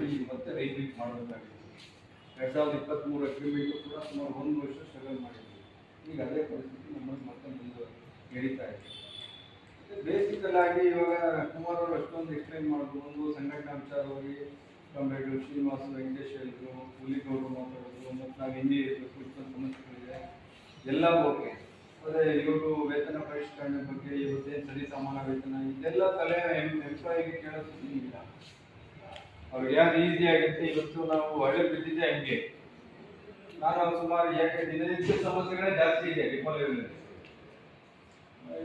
ಮಾಡಿ ಮತ್ತೆ ರೈಲ್ವೇಗೆ ಮಾಡಬೇಕಾಗಿತ್ತು ಎರಡು ಸಾವಿರದ ಇಪ್ಪತ್ತ್ಮೂರು ಅಗ್ರಿಮೆಂಟು ಕೂಡ ಸುಮಾರು ಒಂದು ವರ್ಷ ಸ್ಟ್ರಗಲ್ ಮಾಡಿದ್ವಿ. ಈಗ ಅದೇ ಪರಿಸ್ಥಿತಿ ನಮ್ಮಲ್ಲಿ ಮತ್ತೆ ಮುಂದೆ ನಡೀತಾ ಇದೆ. ಬೇಸಿಕಲ್ ಆಗಿ ಇವಾಗ ಕುಮಾರ್ ಅವರು ಅಷ್ಟೊಂದು ಎಕ್ಸ್ಪ್ಲೈನ್ ಮಾಡಿದ್ರು ಒಂದು ಸಂಘಟನಾ ವಿಚಾರವಾಗಿ ಕಾಮ್ರೇಡ್ ಶ್ರೀನಿವಾಸ, ವೆಂಕಟೇಶ್ ಹೇಳಿದ್ರು, ಹುಲಿಗೌಡರು ಮಾತಾಡಿದ್ರು, ಮತ್ತು ನಾವು ಹಿಂದಿ ಕುರಿತು ಸಮಸ್ಯೆಗಳಿದೆ. ಎಲ್ಲ ಓಕೆ ಅದೇ ಇವರು ವೇತನ ಪರಿಷ್ಕರಣೆ ಬಗ್ಗೆ ಇವತ್ತೇನು ಸರಿ ಸಮಾನ ವೇತನ, ಇದೆಲ್ಲ ತಲೆ ಎಂಪ್ಲಾಯಿಗೆ ಕೇಳೋದು ಇಲ್ಲ. ಅವ್ರಿಗೆ ಯಾರು ಈಸಿ ಆಗುತ್ತೆ ಇವತ್ತು ನಾವು ಹಳೆ ಬಿದ್ದಿದ್ದೆ ಹಂಗೆ. ನಾನು ಸುಮಾರು ಯಾಕೆ ದಿನನಿತ್ಯ ಸಮಸ್ಯೆಗಳೇ ಜಾಸ್ತಿ ಇದೆ ಡಿಪೋ ಲೆವೆಲ್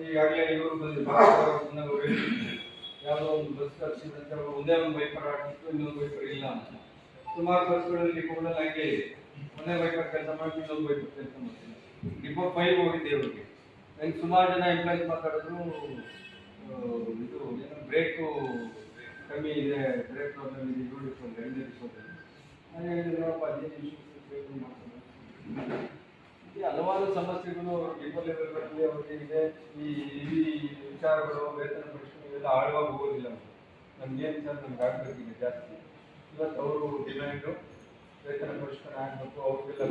ಈಗಾಗಲೇ ಇವರು ಬಂದು ಯಾವುದೋ ಒಂದು ಬಸ್ ಅವರು ಒಂದೇ ಒಂದು ವೈಪರ್ ಆಗಿತ್ತು ಇನ್ನೊಂದು ವೈಪರ್ ಇಲ್ಲ ಅಂತ. ಸುಮಾರು ಬಸ್ಗಳಲ್ಲಿ ಡಿಪೋಗಳಲ್ಲಿ ಹಂಗೆ ಒಂದೇ ವೈಪರ್ ಕೆಲಸ ಮಾಡಿ ಇನ್ನೊಂದು ವೈಪರ್ ಕೆಲಸ ಮಾಡ್ತೀನಿ ಡಿಪೋ ಫೈವ್ ಹೋಗಿದ್ದೆ ಇವ್ರಿಗೆ ನಂಗೆ ಸುಮಾರು ಜನ ಎಂಪ್ಲಾಯ್ಸ್ ಮಾತಾಡಿದ್ರು ಇದು ಏನು ಬ್ರೇಕು ಕಮ್ಮಿ ಇದೆ ಬ್ರೇಕ್ ಪ್ರಾಬ್ಲಮ್ ಇದೆ ಏಳು ಒಂದು ಎರಡು ಡಿಪೋದಲ್ಲಿ ನಾನು ನೋಡಪ್ಪ, ಹದಿನೈದು ನಿಮಿಷ ಮಾಡ್ತಾರೆ. ಹಲವಾರು ಸಮಸ್ಯೆಗಳು ಲೆವೆಲ್ಗಳಲ್ಲಿ ಅವ್ರಿಗೆ ಈ ಈ ವಿಚಾರಗಳು, ವೇತನ ಪರಿಷ್ಕರಣೆ ಇವೆಲ್ಲ ಆಳವಾಗಿ ಹೋಗೋದಿಲ್ಲ. ನಮ್ಗೆ ಏನು ವಿಚಾರ ನಮ್ಗೆ ಆಗಬೇಕಿದೆ ಜಾಸ್ತಿ. ಇವತ್ತು ಅವರು ಡಿಮ್ಯಾಂಡು, ವೇತನ ಪರಿಷ್ಕರಣೆ ಆಗಬೇಕು, ಅವ್ರಿಗೆಲ್ಲ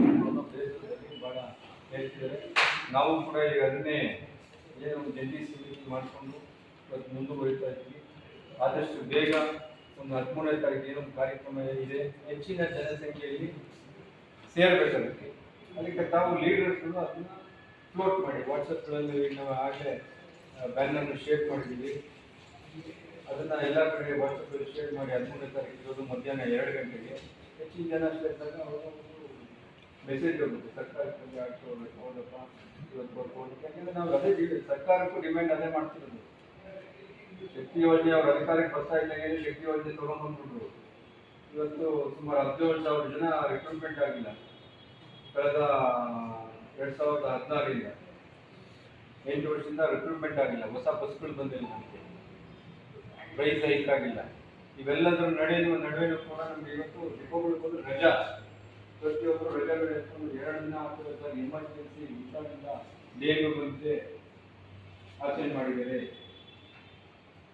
ದೇಶದಲ್ಲಿ ಭಾಳ ಹೇಳ್ತಿದ್ದಾರೆ ನಾವು ಕೂಡ ಈಗ ಅದನ್ನೇ ಏನೋ ಜಂಟಿ ಸಮಿತಿ ಮಾಡಿಕೊಂಡು ಇವತ್ತು ಮುಂದುವರಿತಾ ಇದ್ವಿ ಆದಷ್ಟು ಬೇಗ ಒಂದು ಹದಿಮೂರನೇ ತಾರೀಕು ಏನೊಂದು ಕಾರ್ಯಕ್ರಮ ಇದೆ. ಹೆಚ್ಚಿನ ಜನಸಂಖ್ಯೆಯಲ್ಲಿ ಸೇರ್ಬೇಕು ಅದಕ್ಕೆ. ತಾವು ಲೀಡರ್ಸ್ಗಳು ಅದನ್ನು ಫ್ಲೋಟ್ ಮಾಡಿ. ವಾಟ್ಸಪ್ಗಳಲ್ಲಿ ನಾವು ಆಗಲೇ ಬ್ಯಾನರ್ನ ಶೇರ್ ಮಾಡಿದ್ದೀವಿ. ಅದನ್ನ ಎಲ್ಲ ಕಡೆ ವಾಟ್ಸಪ್ಪಲ್ಲಿ ಶೇರ್ ಮಾಡಿ ಹದಿಮೂರನೇ ತಾರೀಕು ಇರೋದು ಮಧ್ಯಾಹ್ನ ಎರಡು ಗಂಟೆಗೆ. ಹೆಚ್ಚಿನ ಜನ ಸೇರಿದಾಗ ಅವರು ಮೆಸೇಜ್ ಹೋಗುತ್ತೆ. ಸರ್ಕಾರಕ್ಕೆ ಹಾಕ್ಕೋಬೇಕು ಹೌದಪ್ಪ, ಇವತ್ತು ಬರ್ಬೋದು. ಯಾಕೆಂದರೆ ನಾವು ಅದೇ ಸರ್ಕಾರಕ್ಕೂ ಡಿಮ್ಯಾಂಡ್ ಅದೇ ಮಾಡ್ತಿರೋದು. ಶಕ್ತಿ ಯೋಜನೆ ಅವ್ರ ಅಧಿಕಾರಕ್ಕೆ ಬರ್ತಾ ಇದ್ದಾಗೆ ಶಕ್ತಿ ಯೋಜನೆ ತಗೊಂಡ್ಬಂದ್ಬಿಟ್ರು ಇವತ್ತು ಸುಮಾರು ಹದಿನೇಳು ಸಾವಿರ ಜನ ರಿಕ್ರೂಟ್ಮೆಂಟ್ ಆಗಿಲ್ಲ. ಕಳೆದ, ಎರಡ್ ಸಾವಿರದ ಹದಿನಾರರಿಂದ ಎಂಟು ವರ್ಷದಿಂದ ರಿಕ್ರೂಟ್ಮೆಂಟ್ ಆಗಿಲ್ಲ. ಹೊಸ ಬಸ್ಗಳು ಬಂದಿಲ್ಲ ನಮಗೆ. ಪ್ರೈಸ್ ಹೈಕ್ ಆಗಿಲ್ಲ. ಇವೆಲ್ಲದರ ನಡೆಯುವ ನಡುವೆನೂ ಕೂಡ ನಮ್ಗೆ ಇವತ್ತು ಡಿಪೋಗಳಿಗೆ ಬಂದು ರಜಾ. ಪ್ರತಿಯೊಬ್ಬರು ರಜಾಗಳು ಎತ್ಕೊಂಡು ಎರಡು ದಿನ ಆಗ್ತದೆ ಎಮರ್ಜೆನ್ಸಿ ಹುಷಾರಿಂದ ಡೇಗೆ ಬಂದಿದೆ. ಆಚರಣೆ ಮಾಡಿದ್ದಾರೆ.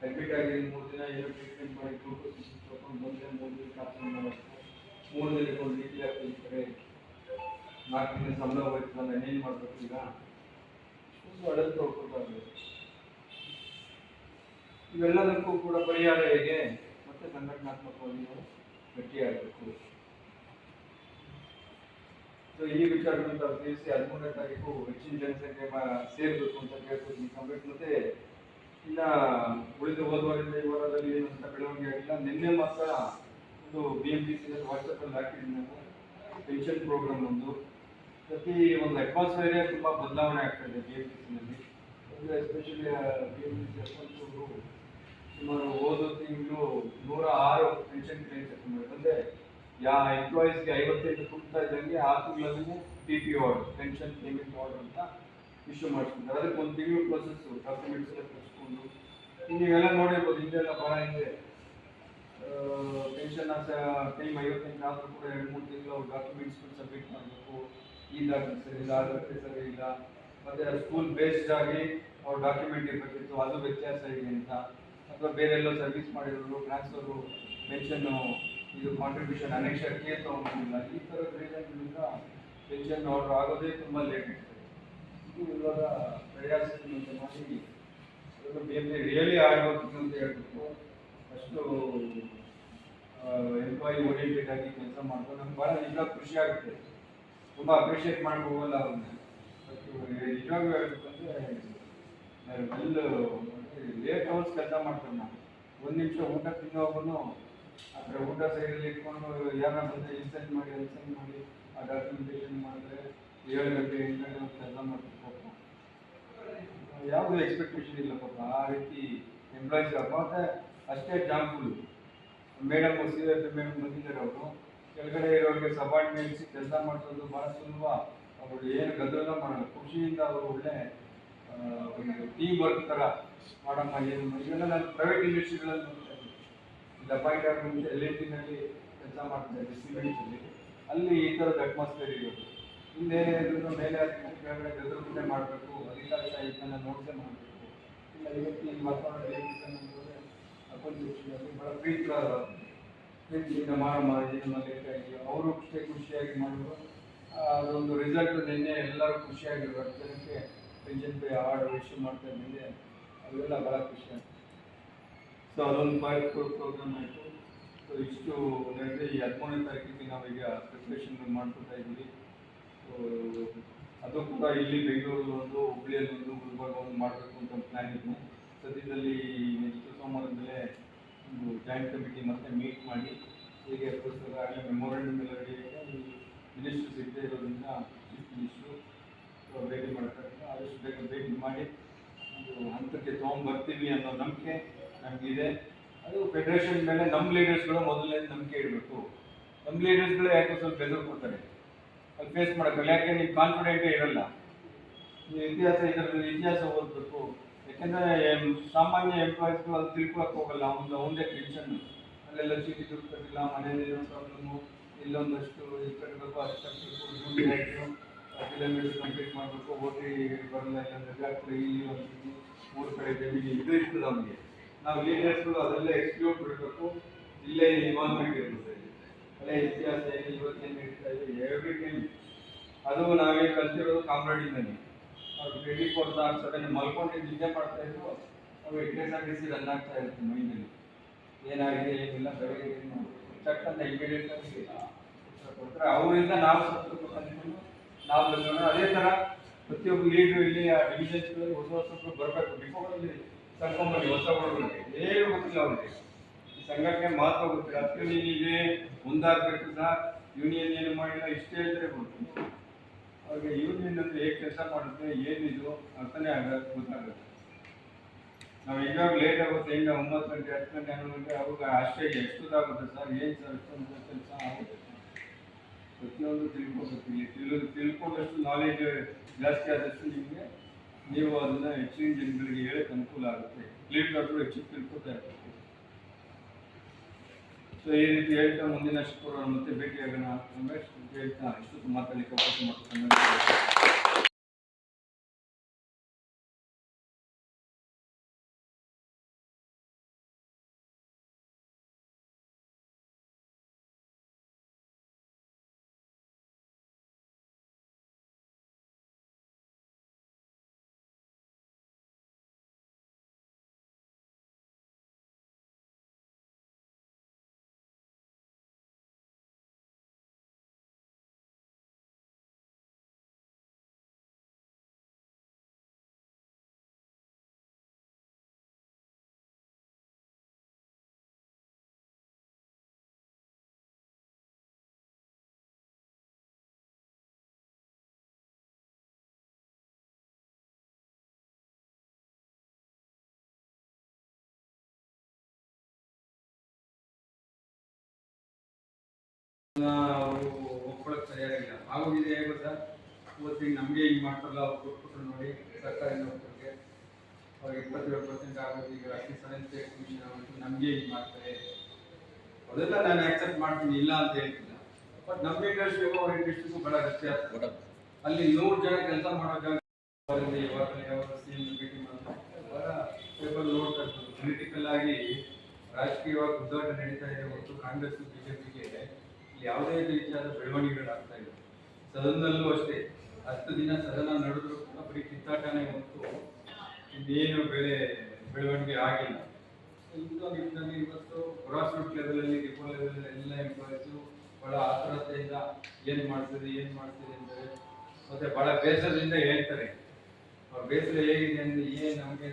ಅಡ್ಮಿಟ್ ಆಗಿ ಮೂರು ದಿನ ಏನೋ ಟ್ರೀಟ್ಮೆಂಟ್ ಮಾಡಿ ಗ್ಲೂಕೋಸ್ ತಗೊಂಡು ಬಂದರೆ ಮೂರು ದಿನ ಆಚರಣೆ ಮಾಡಬೇಕು ಮೂರು ದಿನಕ್ಕೆ ಒಂದು ರೀತಿ ಆಗ್ತಿರ್ತಾರೆ ನಾಲ್ಕು ದಿನ ಸಂಬಳ ಹೋಯ್ತು ನಾನು ಏನೇನು ಮಾಡಬೇಕು ಈಗ ಒಂದು ಅಡಲ್ ತೊಳ್ಕೊಳ್ತಾರೆ ಇವೆಲ್ಲದಕ್ಕೂ ಕೂಡ ಪರಿಹಾರ ಹೇಗೆ ಮತ್ತೆ ಸಂಘಟನಾತ್ಮಕವಾಗಿ ನಾವು ಗಟ್ಟಿಯಾಗಬೇಕು ಸೊ ಈ ವಿಚಾರಗಳನ್ನು ತಾವು ತಿಳಿಸಿ ಹದಿಮೂರನೇ ತಾರೀಕು ಹೆಚ್ಚಿನ ಜನಸಂಖ್ಯೆ ಮ- ಸೇರ್ಬೇಕು ಅಂತ ಕೇಳ್ಕೊತೀನಿ ಕಂಪ್ಲೀಟ್ ಮತ್ತೆ ಇನ್ನ ಉಳಿದ ಹೋದ ವಾರದಿಂದ ಈ ವಾರದಲ್ಲಿ ಏನಂತ ಬೆಳವಣಿಗೆ ಆಗಿಲ್ಲ. ನಿನ್ನೆ ಮಾತ್ರ ಒಂದು ಬಿ ಎಂ ಪಿ ಸಿ ವಾಟ್ಸಪ್ಪಲ್ಲಿ ಹಾಕಿದ್ದೀನಿ ನಾನು. ಪೆನ್ಷನ್ ಪ್ರೋಗ್ರಾಮ್ ಒಂದು. ಪ್ರತಿ ಒಂದು ಅಟ್ಮಾಸ್ಫಿಯರೇ ತುಂಬ ಬದಲಾವಣೆ ಆಗ್ತದೆ ಬಿ ಎಂ ಪಿ ಸಿನಲ್ಲಿ ಅಂದರೆ especially B M P C ಅವರು ಸುಮಾರು ಓದೋ ತಿಂಗಳು ನೂರ ಆರು ಪೆನ್ಷನ್ ಕ್ಲೇಮ್ಸ್ ಮಾಡಿದ್ರು ಅಂದರೆ ಯಾ ಎಂಪ್ಲಾಯೀಸ್ಗೆ ಐವತ್ತೈದು ತುಂಬ್ತಾ ಇದ್ದಂಗೆ ಆ ತಿಂಗಳಲ್ಲಿ P P order pension payment order ಅಂತ ಇಶ್ಯೂ ಮಾಡ್ತಿದ್ದಾರೆ ಅದಕ್ಕೆ ಒಂದು ತಿಂಗಳು ಪ್ರೊಸೆಸ್ಸು ಡಾಕ್ಯುಮೆಂಟ್ಸ್ ಎಲ್ಲ ಕಳಿಸ್ಕೊಂಡು ನೀವೆಲ್ಲ ನೋಡಿರ್ಬೋದು, ಹಿಂದೆಲ್ಲ ಭಾಳ ಹಿಂದೆ. ಪೆನ್ಷನ್ ಟೈಮ್ ಐವತ್ತೆಂಟು ಆದರೂ ಕೂಡ ಎರಡು, ಮೂರು ತಿಂಗಳು ಡಾಕ್ಯುಮೆಂಟ್ಸ್ ಸಬ್ಮಿಟ್ ಮಾಡಬೇಕು. ಈ ದಾಖಲೆ ಸರಿ ಇಲ್ಲ ಅದಕ್ಕೆ ಸರಿ ಇಲ್ಲ. ಮತ್ತೆ ಸ್ಕೂಲ್ ಬೇಸ್ಡ್ ಆಗಿ ಅವ್ರ ಡಾಕ್ಯುಮೆಂಟ್ ಇರಬೇಕಿತ್ತು, ಅದು ವ್ಯತ್ಯಾಸ ಇದೆ ಅಂತ. ಅಥವಾ ಬೇರೆ ಎಲ್ಲೋ ಸರ್ವಿಸ್ ಮಾಡಿರೋರು ಟ್ರಾನ್ಸ್ಫರು ಪೆನ್ಷನ್ನು ಇದು ಕಾಂಟ್ರಿಬ್ಯೂಷನ್ ಅನೇಕ್ಷಕ್ಕೆ ತೊಗೊಂಡಿಲ್ಲ ಈ ಥರದ ರೀಸನ್ಗಳಿಂದ ಪೆನ್ಷನ್ ಆರ್ಡರ್ ಆಗೋದೇ ತುಂಬ ಲೇಟ್ ಆಗ್ತದೆ. ಇದು ಇವಾಗ ಪ್ರಯಾಸ ಮಾಡಿ. ರಿಯಲಿ ಆಗಬೇಕು ಅಂತ ಹೇಳ್ಬಿಟ್ಟು ಅಷ್ಟು ಎಂಪ್ಲಾಯಿ ಓರಿಯೆಂಟೆಡ್ ಆಗಿ ಕೆಲಸ ಮಾಡ್ಕೊಂಡು ನಮ್ಗೆ ಭಾಳ ನಿಜ ಖುಷಿ ಆಗುತ್ತೆ. ತುಂಬ ಅಪ್ರಿಷಿಯೇಟ್ ಮಾಡಿ ಅವ್ರನ್ನ ನಿಜವಾಗ ಹೇಳ್ಬೇಕಂದ್ರೆ ವೆಲ್ ಲೇಟ್ ಅವರ್ಸ್ ಕೆಲಸ ಮಾಡ್ತಾರೆ ನಾವು. ಒಂದು ನಿಮಿಷ ಊಟ ತಿನ್ನೋಗೂ ಆ ಊಟ ಸೈಡಲ್ಲಿ ಇಟ್ಕೊಂಡು ಯಾರನ್ನ ಬಂದರೆ ಇನ್ಸೆಂಟ್ ಮಾಡಿ ಇನ್ಸೆಂಟ್ ಮಾಡಿ, ಆ ಡಾಕ್ಯುಮೆಂಟೇಷನ್ ಮಾಡಿದ್ರೆ ಏಳು ಗಂಟೆ ಎಂಟು ಗಂಟೆ ಕೆಲಸ ಮಾಡ್ತಾರೆ ಯಾವುದು ಎಕ್ಸ್ಪೆಕ್ಟೇಷನ್ ಇಲ್ಲ ಪಾಪ. ಆ ರೀತಿ ಎಂಪ್ಲಾಯ್ಸ್ ಮತ್ತೆ ಅಷ್ಟೇ ಜಾಂಪುಲ್ ಮೇಡಮ್ ಸಿ ಮೇಡಮ್ ಬಂದಿದ್ದಾರೆ ಅವರು. ಕೆಳಗಡೆ ಇರೋರಿಗೆ ಸಬಾರ್ಡಿನೇಟ್ಸ್ ಕೆಲಸ ಮಾಡಿಸೋದು ಭಾಳ ಸುಲಭ. ಅವರು ಏನು ಗದ್ದಲ ಮಾಡಲ್ಲ. ಖುಷಿಯಿಂದ ಅವರು ಒಳ್ಳೆ ಟೀಮ್ ವರ್ಕ್ ಥರ ಮಾಡಮ್ಮ, ಏನು ನಾನು ಪ್ರೈವೇಟ್ ಇಂಡಸ್ಟ್ರಿಗಳಲ್ಲಿ ನೋಡ್ತಾ ಇದ್ದೀನಿ. ಆದ ಮುಂಚೆ ಎಲ್ ಎನ್ ಟಿನಲ್ಲಿ ಕೆಲಸ ಮಾಡ್ತಾ ಇದ್ದೆ ಸಿಮೆಂಟ್ಸಲ್ಲಿ ಅಲ್ಲಿ ಈ ಥರದ ಅಟ್ಮಾಸ್ಫಿಯರ್ ಇರೋದು ಇಲ್ಲೇನೇ ಇದ್ರು ಮೇಲೆ ಹತ್ತಿ ಕೆಳಗಡೆ ಬೆದರುಗಡೆ ಮಾಡಬೇಕು ಇದನ್ನ ನೋಡ್ದೆ ಮಾಡಬೇಕು. ಇಲ್ಲ ಇವತ್ತು ಈ ವಾತಾವರಣ ಅಪೋಸಿಷನಲ್ಲಿ ಭಾಳ ಪ್ರೀತಿ ಪ್ರೀತಿಯಿಂದ ಮಾಡಮ್ಮ ಮಾಡಿ ಲೇಟಾಗಿ ಅವರು ಅಷ್ಟೇ ಖುಷಿಯಾಗಿ ಮಾಡಿದ್ರು. ಅದೊಂದು ರಿಸಲ್ಟ್ ನಿನ್ನೆ ಎಲ್ಲರೂ ಖುಷಿಯಾಗಿ ಜನಕ್ಕೆ ಪೆನ್ಷನ್ ಪೇ ಅವಾರ್ಡ್ ಇಶ್ಯೂ ಮಾಡ್ತಾ ಇದ್ದಂಗೆ ಅವೆಲ್ಲ ಭಾಳ ಖುಷಿ ಆಯ್ತು ಸೊ ಅದೊಂದು ಪಾಯಿಂಟ್ ಪ್ರೋಗ್ರಾಮ್ ಆಯಿತು. ಸೊ ಇಷ್ಟು ಈ ಹದಿಮೂರನೇ ತಾರೀಕಿಗೆ ನಾವೀಗ ಪ್ರಿಪ್ರೇಷನ್ ಮಾಡ್ಕೊತಾ ಇದ್ದೀವಿ. ಅದು ಕೂಡ ಇಲ್ಲಿ ಬೆಂಗಳೂರಲ್ಲಿ ಒಂದು ಹುಬ್ಳಿಯಲ್ಲಿ ಒಂದು ಗುಲ್ಬರ್ಗ ಒಂದು ಮಾಡಬೇಕು ಅಂತ ಪ್ಲ್ಯಾನ್ ಇದೆ ಸದ್ಯದಲ್ಲಿ ನೆಕ್ಸ್ಟ್ ಸೋಮವಾರದಲ್ಲೇ ಒಂದು ಜಾಯಿಂಟ್ ಕಮಿಟಿ ಮತ್ತೆ ಮೀಟ್ ಮಾಡಿ, ಹೇಗೆ ಪುಸ್ತಕ ಆಗಲೇ ಮೆಮೋರಂಡಮ್ ಎಲ್ಲ ರೆಡಿ ಆಗಿದೆ ಸಿಗದೆ ಇರೋದ್ರಿಂದ ಚೀಫ್ ಮಿನಿಸ್ಟ್ರು ಭೇಟಿ ಮಾಡ್ತಾರೆ. ಆದಷ್ಟು ಬೇಗ ಭೇಟಿ ಮಾಡಿ, ಒಂದು ಹಂತಕ್ಕೆ ತೊಗೊಂಬರ್ತೀವಿ ಅನ್ನೋ ನಂಬಿಕೆ ನಮಗಿದೆ. ಅದು ಫೆಡರೇಷನ್ ಮೇಲೆ ನಮ್ಮ ಲೀಡರ್ಸ್ಗಳು ಮೊದಲನೇ ನಂಬಿಕೆ ಇಡಬೇಕು ನಮ್ಮ ಲೀಡರ್ಸ್ಗಳೇ ಯಾಕೆ ಸ್ವಲ್ಪ ಬೆದರ್ ಕೊಡ್ತಾರೆ ಅಲ್ಲಿ ಫೇಸ್ ಮಾಡೋಕ್ಕಲ್ಲ ಯಾಕೆ? ನೀವು ಕಾನ್ಫಿಡೆಂಟೇ ಇರಲ್ಲ. ನೀವು ಇತಿಹಾಸ ಇದರಲ್ಲಿ ಇತಿಹಾಸ ಓದಬೇಕು. ಯಾಕೆಂದರೆ ಸಾಮಾನ್ಯ ಎಂಪ್ಲಾಯೀಸ್ಗಳು ಅದು ತಿಳ್ಕೊಳಕ್ಕೆ ಹೋಗಲ್ಲ. ಒಂದು ಅವನದೇ ಟೆನ್ಷನ್ ಅಲ್ಲೆಲ್ಲ ಚೀಟಿ ದುಡ್ಡು ಮನೇಲಿ ಏನೋ ಪ್ರಾಬ್ಲಮ್ಮು ಇಲ್ಲೊಂದಷ್ಟು ಇದು ಕಟ್ಟಬೇಕು. ಅಷ್ಟು ಕಟ್ಟಬೇಕು. ಕಿಲೋಮೀಟರ್ ಕಂಪ್ಲೀಟ್ ಮಾಡಬೇಕು. ಓಟಿ ಬರಲ್ಲ. ಇಲ್ಲಾಂದರೆ ಬ್ಯಾಕ್ಟ್ರಿ ಇಲ್ಲಿ ಒಂದು ಮೂರು ಕಡೆ ಜಮೀನು ಇದು. ಇರ್ತದೆ ಅವನಿಗೆ ನಾವು ಲೀಡರ್ಸ್ಗಳು ಅದೆಲ್ಲ ಎಕ್ಸ್ಪ್ಲೋರ್ ಬಿಡಬೇಕು ಇಲ್ಲೇ ಇನ್ವಾಲ್ವ್ಮೆಂಟ್ ಇರ್ತದೆ. ಅಲ್ಲೇ ಇತಿಹಾಸ ಇವತ್ತೇನು ನಡೀತಾ ಇದೆ ಎವ್ರಿ ಟೈಮ್ ಅದು ನಾವೇ ಕಲ್ತಿರೋದು ಕಾಮ್ರಾಡಿನಲ್ಲಿ. ಅವ್ರು ಟ್ವೆಂಟಿ ಕೊಡ್ತಾ ಅದನ್ನು ಮಲ್ಕೊಂಡು ನಿದ್ದೆ ಮಾಡ್ತಾ ಇದ್ರು ನಾವು K S R T C run ಆಗ್ತಾ ಇರುತ್ತೆ ಮೈಂಡಲ್ಲಿ ಏನಾಗಿದೆ, ಏನಿಲ್ಲ ಬೆಳಗ್ಗೆ ಚಕ್ ಅಂತ ಇಮಿಡಿಯೇಟ್ ಆಗಿ ಕೊಟ್ಟರೆ ಅವರಿಂದ ನಾವು ಸ್ವಲ್ಪ ನಾವು ಬಂದವರು ಅದೇ ಥರ ಪ್ರತಿಯೊಬ್ಬ ಲೀಡ್ರು ಇಲ್ಲಿ ಆ ಡಿವಿಷನ್ಸ್ಗಳಲ್ಲಿ ಹೊಸ ಹೊಸಬ್ರು ಬರಬೇಕು. ಡಿಪೋಗಳಲ್ಲಿ ಕರ್ಕೊಂಬನ್ನಿ, ಹೊಸ ಬರಬೇಕು ಏನು ಗೊತ್ತಿಲ್ಲ ಅವರಿಗೆ. ಈ ಸಂಘಟನೆ ಮಹತ್ವ ಗೊತ್ತಿಲ್ಲ. ಅದಕ್ಕೆ ನೀನಿಗೆ ಮುಂದಾಗಬೇಕು ಸಹ. ಯೂನಿಯನ್ ಏನು ಮಾಡಿಲ್ಲ, ಇಷ್ಟೇ ಹೇಳಿದ್ರೆ ಗೊತ್ತು ಅವ್ರಿಗೆ ಯೂನಿಯನ್ ಅಂದರೆ ಹೇಗೆ ಕೆಲಸ ಮಾಡುತ್ತೆ, ಏನಿದು ಅರ್ಥನೇ ಆಗ ಗೊತ್ತಾಗುತ್ತೆ. ನಾವು ಇವಾಗ ಲೇಟ್ ಆಗುತ್ತೆ ಹಿಂದೆ ಒಂಬತ್ತು ಗಂಟೆ, ಹತ್ತು ಗಂಟೆ, ಹನ್ನೊಂದು ಗಂಟೆ ಅವಾಗ ಅಷ್ಟೇ ಎಷ್ಟೊತ್ತಾಗುತ್ತೆ ಸರ್ ಏನು ಸರ್ ಎಷ್ಟೊಂದು ಕೆಲಸ ಆಗುತ್ತೆ? ಪ್ರತಿಯೊಂದು ತಿಳ್ಕೊಬೇಕು. ತಿಳ್ ತಿಳ್ಕೊಂಡಷ್ಟು ನಾಲೆಜ್ ಜಾಸ್ತಿ ಆದಷ್ಟು ನಿಮಗೆ ನೀವು ಅದನ್ನ ಹೆಚ್ಚಿನ ಜನಗಳಿಗೆ ಹೇಳಕ್ಕೆ ಅನುಕೂಲ ಆಗುತ್ತೆ. ಲೀಡರ್ಗಳು ಹೆಚ್ಚು ತಿಳ್ಕೊತಾ ಇರ್ಬೇಕು. ಸೊ ಈ ರೀತಿ ಹೇಳ್ತಾ ಮುಂದಿನ ಶುಕ್ರವಾರ ಮತ್ತೆ ಭೇಟಿಯಾಗೋಣ ಅಂತ ಹೇಳ್ತಾ ಇಷ್ಟು ಮಾತಾಡಲಿಕ್ಕೆ ಅವಕಾಶ ಮಾಡ್ಕೊಂಡು. ಒಪ್ಕೊಳ್ಳೋಕೆ ಸರಿಯಾಗಿಲ್ಲ ಆಗೋಗಿದೆ ಗೊತ್ತಾ? ಇವತ್ತು ಈಗ ನಮಗೆ ಹಿಂಗೆ ಮಾಡ್ತಾರಲ್ಲ, ಅವ್ರು ಕೊಟ್ಬಿಟ್ರು ನೋಡಿ, ಸರ್ಕಾರಿ ನೌಕರಿಗೆ. ಅವ್ರಿಗೆ ಇಪ್ಪತ್ತೇಳು ಪರ್ಸೆಂಟ್ ಆಗೋದು, ಈಗ ಅತಿ ಆಗೋದು ನಮಗೆ ಹಿಂಗೆ ಮಾಡ್ತಾರೆ. ಅದೆಲ್ಲ ನಾನು ಆಕ್ಸೆಪ್ಟ್ ಮಾಡ್ತೀನಿ, ಇಲ್ಲ ಅಂತ ಹೇಳ್ತಿಲ್ಲ ಬಟ್ ನಮ್ಮ ಇಂಡಸ್ಟ್ರಿಗೂ ಅವ್ರ ಇಂಡಸ್ಟ್ರಿಗೂ ಭಾಳ ವ್ಯತ್ಯಾಸ ಅಲ್ಲಿ ನೂರು ಜನ ಕೆಲಸ ಮಾಡೋ ಜಾಗ ಅವರಿಂದ ಇವಾಗಲೇ ಸಿಎಂ ಭೇಟಿ ಮಾಡ್ತಾರೆ. ನೋಡ್ತಾ ಪೊಲಿಟಿಕಲ್ ಆಗಿ ರಾಜಕೀಯವಾಗಿ ಉದ್ದಾಟ ನಡೀತಾ ಇದೆ ಹೊರತು ಕಾಂಗ್ರೆಸ್ ಬಿಜೆಪಿಗೆ ಯಾವುದೇ ರೀತಿಯಾದ ಬೆಳವಣಿಗೆಗಳಾಗ್ತಾ ಇದೆ ಸದನದಲ್ಲೂ ಅಷ್ಟೇ, ಹತ್ತು ದಿನ ಸದನ ನಡೆದ್ರು ಕೂಡ ಬರೀ ಕಿತ್ತಾಟನೇ ಮತ್ತು ಇನ್ನೇನು ಬೆಳೆ ಬೆಳವಣಿಗೆ ಆಗಿಲ್ಲ. ಇಂಥ ನಿಟ್ಟಿನಲ್ಲಿ ಇವತ್ತು ಗ್ರಾಸ್ ರೂಟ್ ಲೆವೆಲಲ್ಲಿ ಡಿಪೋ ಲೆವೆಲ್ ಎಲ್ಲ ಎಂಪ್ಲಾಯೀಸು ಭಾಳ ಆತುರತೆಯಿಂದ ಏನು ಮಾಡ್ತಿದೆ ಏನು ಮಾಡ್ತಿದೆ ಅಂದರೆ ಮತ್ತೆ ಭಾಳ ಬೇಸರದಿಂದ ಹೇಳ್ತಾರೆ. ಬೇಸರ ಹೇಗಿದೆ ಅಂದರೆ ಏನು ನಮಗೆ